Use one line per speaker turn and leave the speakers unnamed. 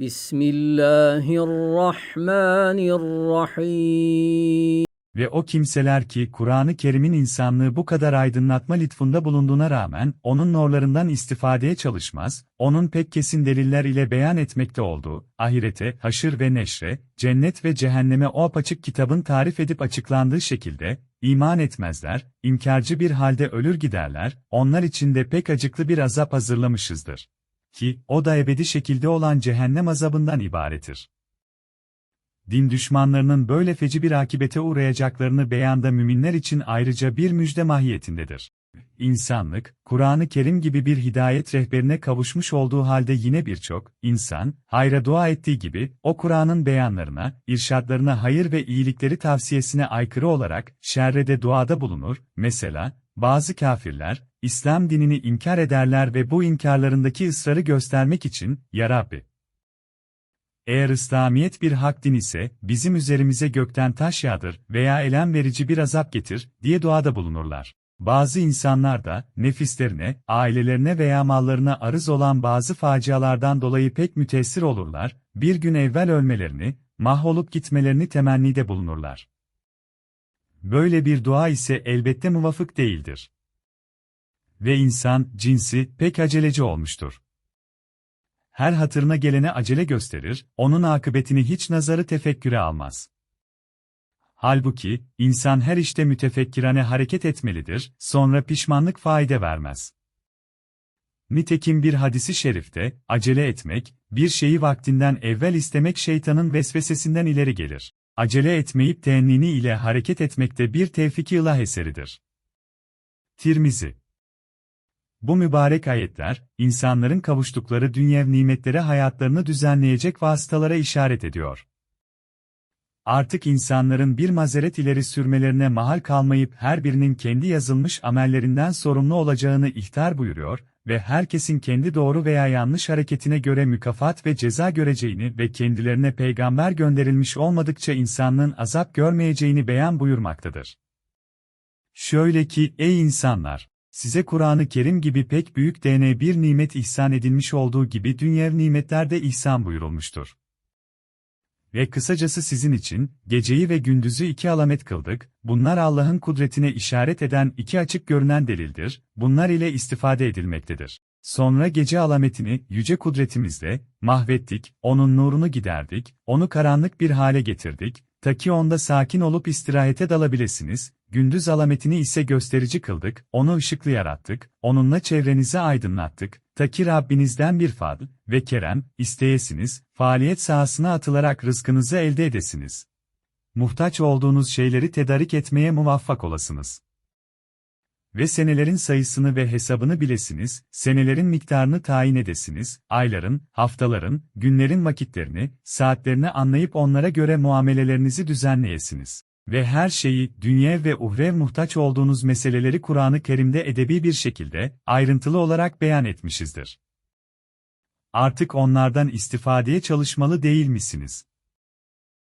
بسم الله الرحمن الرحيم
Ve o kimseler ki Kur'an-ı Kerim'in insanlığı bu kadar aydınlatma lütfunda bulunduğuna rağmen onun nurlarından istifadeye çalışmaz, onun pek kesin deliller ile beyan etmekte olduğu, ahirete, haşır ve neşre, cennet ve cehenneme o apaçık kitabın tarif edip açıklandığı şekilde, iman etmezler, inkarcı bir halde ölür giderler, onlar için de pek acıklı bir azap hazırlamışızdır. Ki, o da ebedi şekilde olan cehennem azabından ibarettir din düşmanlarının böyle feci bir akibete uğrayacaklarını beyanda müminler için ayrıca bir müjde mahiyetindedir. İnsanlık, Kur'an-ı Kerim gibi bir hidayet rehberine kavuşmuş olduğu halde yine birçok insan, hayra dua ettiği gibi, o Kur'an'ın beyanlarına, irşadlarına hayır ve iyilikleri tavsiyesine aykırı olarak, şerre de duada bulunur, mesela, bazı kafirler, İslam dinini inkar ederler ve bu inkarlarındaki ısrarı göstermek için, Ya Rabbi, eğer İslamiyet bir hak din ise, bizim üzerimize gökten taş yağdır veya elem verici bir azap getir, diye duada bulunurlar. Bazı insanlar da, nefislerine, ailelerine veya mallarına arız olan bazı facialardan dolayı pek müteessir olurlar, bir gün evvel ölmelerini, mahvolup gitmelerini temennide bulunurlar. Böyle bir dua ise elbette muvafık değildir. Ve insan, cinsi, pek aceleci olmuştur her hatırına gelene acele gösterir, onun akıbetini hiç nazarı tefekküre almaz. Halbuki, insan her işte mütefekkirane hareket etmelidir, sonra pişmanlık faide vermez. Nitekim bir hadisi şerifte, acele etmek, bir şeyi vaktinden evvel istemek şeytanın vesvesesinden ileri gelir. Acele etmeyip tennini ile hareket etmekte bir tevfik ilah eseridir. Tirmizi bu mübarek ayetler, insanların kavuştukları dünyev nimetlere hayatlarını düzenleyecek vasıtalara işaret ediyor. Artık insanların bir mazeret ileri sürmelerine mahal kalmayıp her birinin kendi yazılmış amellerinden sorumlu olacağını ihtar buyuruyor ve herkesin kendi doğru veya yanlış hareketine göre mükafat ve ceza göreceğini ve kendilerine peygamber gönderilmiş olmadıkça insanlığın azap görmeyeceğini beyan buyurmaktadır. Şöyle ki, ey insanlar! Size Kur'an-ı Kerim gibi pek büyük dene bir nimet ihsan edilmiş olduğu gibi dünyev nimetlerde ihsan buyurulmuştur. Ve kısacası sizin için, geceyi ve gündüzü iki alamet kıldık, bunlar Allah'ın kudretine işaret eden iki açık görünen delildir, bunlar ile istifade edilmektedir. Sonra gece alametini, yüce kudretimizle, mahvettik, onun nurunu giderdik, onu karanlık bir hale getirdik, ta ki onda sakin olup istirahete dalabilirsiniz, gündüz alametini ise gösterici kıldık, onu ışıklı yarattık, onunla çevrenizi aydınlattık, ta ki Rabbinizden bir fadl ve kerem, isteyesiniz, faaliyet sahasına atılarak rızkınızı elde edesiniz. Muhtaç olduğunuz şeyleri tedarik etmeye muvaffak olasınız ve senelerin sayısını ve hesabını bilesiniz, senelerin miktarını tayin edesiniz, ayların, haftaların, günlerin vakitlerini, saatlerini anlayıp onlara göre muamelelerinizi düzenleyesiniz. Ve her şeyi, dünya ve uhrev muhtaç olduğunuz meseleleri Kur'an-ı Kerim'de edebi bir şekilde, ayrıntılı olarak beyan etmişizdir. Artık onlardan istifadeye çalışmalı değil misiniz?